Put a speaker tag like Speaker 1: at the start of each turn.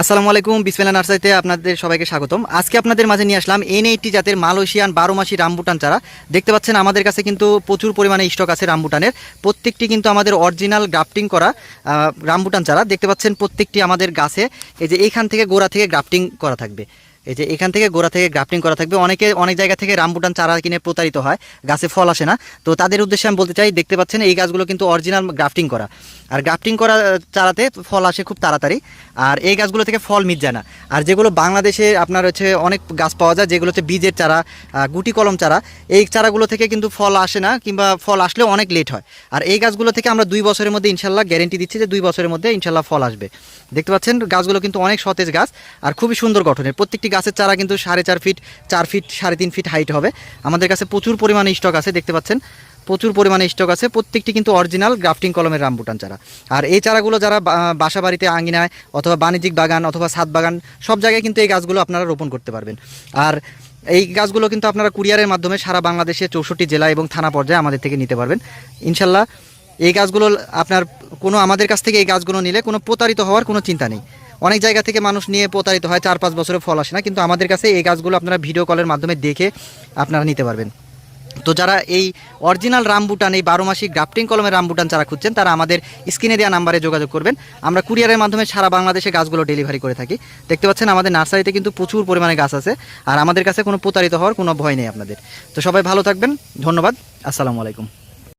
Speaker 1: আসসালামু আলাইকুম বিসমেলা নার্সারিতে আপনাদের সবাইকে স্বাগতম। আজকে আপনাদের মাঝে নিয়ে আসলাম এন এইটটি জাতের মালয়েশিয়ান বারো মাসি রামবুটান চারা। দেখতে পাচ্ছেন, আমাদের কাছে কিন্তু প্রচুর পরিমাণে স্টক আছে রামবুটানের। প্রত্যেকটি কিন্তু আমাদের অরিজিনাল গ্রাফটিং করা রামবুটান চারা। দেখতে পাচ্ছেন, প্রত্যেকটি আমাদের গাছে এই যে এইখান থেকে গোড়া থেকে গ্রাফটিং করা থাকবে। এই যে এখান থেকে গোড়া থেকে গ্রাফটিং করা থাকবে। অনেকে অনেক জায়গা থেকে রামবুটান চারা কিনে প্রতারিত হয়, গাছে ফল আসে না। তো তাদের উদ্দেশ্যে আমি বলতে চাই, দেখতে পাচ্ছেন এই গাছগুলো কিন্তু অরিজিনাল গ্রাফটিং করা। আর গ্রাফটিং করা চারাতে ফল আসে খুব তাড়াতাড়ি। আর এই গাছগুলো থেকে ফল মিট যায় না। আর যেগুলো বাংলাদেশে আপনার হচ্ছে অনেক গাছ পাওয়া যায় যেগুলো হচ্ছে বীজের চারা গুটি কলম চারা, এই চারাগুলো থেকে কিন্তু ফল আসে না, কিংবা ফল আসলেও অনেক লেট হয়। আর এই গাছগুলো থেকে আমরা দুই বছরের মধ্যে ইনশাল্লাহ গ্যারেন্টি দিচ্ছি যে দুই বছরের মধ্যে ইনশাল্লাহ ফল আসবে। দেখতে পাচ্ছেন গাছগুলো কিন্তু অনেক সতেজ গাছ, আর খুবই সুন্দর গঠনের। প্রত্যেকটি গাছের চারা কিন্তু সাড়ে চার ফিট চার ফিট সাড়ে তিন ফিট হাইট হবে। আমাদের কাছে প্রচুর পরিমাণে স্টক আছে, দেখতে পাচ্ছেন? প্রচুর পরিমাণে স্টক আছে। প্রত্যেকটি কিন্তু অরিজিনাল গ্রাফটিং কলমের রামবুটান চারা। আর এই চারাগুলো যারা বাসা বাড়িতে আঙিনায় অথবা বাণিজ্যিক বাগান অথবা ছাদ বাগান, সব জায়গায় কিন্তু এই গাছগুলো আপনারা রোপণ করতে পারবেন। আর এই গাছগুলো কিন্তু আপনারা কুরিয়ারের মাধ্যমে সারা বাংলাদেশে চৌষট্টি জেলা এবং থানা পর্যায়ে আমাদের থেকে নিতে পারবেন। ইনশাল্লাহ এই গাছগুলো আপনার কোনো, আমাদের কাছ থেকে এই গাছগুলো নিলে কোনো প্রতারিত হওয়ার কোনো চিন্তা নেই। অনেক জায়গা থেকে মানুষ নিয়ে প্রতারিত হয়, চার পাঁচ বছরে ফল আসে না, কিন্তু আমাদের কাছে এই গাছগুলো আপনারা ভিডিও কলের মাধ্যমে দেখে আপনারা নিতে পারবেন। তো যারা এই অরিজিনাল রামবুটান, এই বারো মাসিক গ্রাফটিং কলমের রামবুটান যারা খুঁজছেন, তারা আমাদের স্ক্রিনে দেওয়া নাম্বারে যোগাযোগ করবেন। আমরা কুরিয়ারের মাধ্যমে সারা বাংলাদেশে গাছগুলো ডেলিভারি করে থাকি। দেখতে পাচ্ছেন আমাদের নার্সারিতে কিন্তু প্রচুর পরিমাণে গাছ আছে, আর আমাদের কাছে কোনো প্রতারিত হওয়ার কোনো ভয় নেই আপনাদের। তো সবাই ভালো থাকবেন, ধন্যবাদ, আসসালামু আলাইকুম।